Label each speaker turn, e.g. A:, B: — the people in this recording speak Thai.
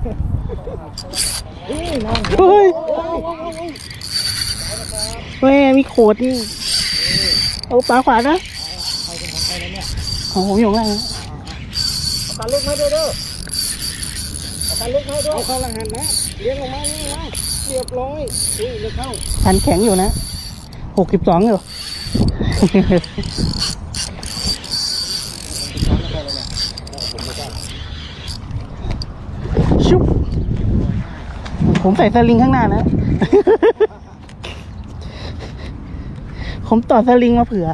A: เฮ้ยแม่มีโขดนี่เอาปลาขวานะโอ้โหอยู่ข้างล่าง
B: ปลาลูกมาด้วยเด้อปลาลูกมาด้วยเอาเข้าหลังหันนะเลี้ยงออกมาเลี้ยงออกมาเรียบร้อยอุ้เลี้ยงเข้า
A: พันแข็งอยู่นะหกสิบสองอยู่ ชุบผมใส่สลิงข้างหน้านะ ผมต่อสลิงมาเผื่อ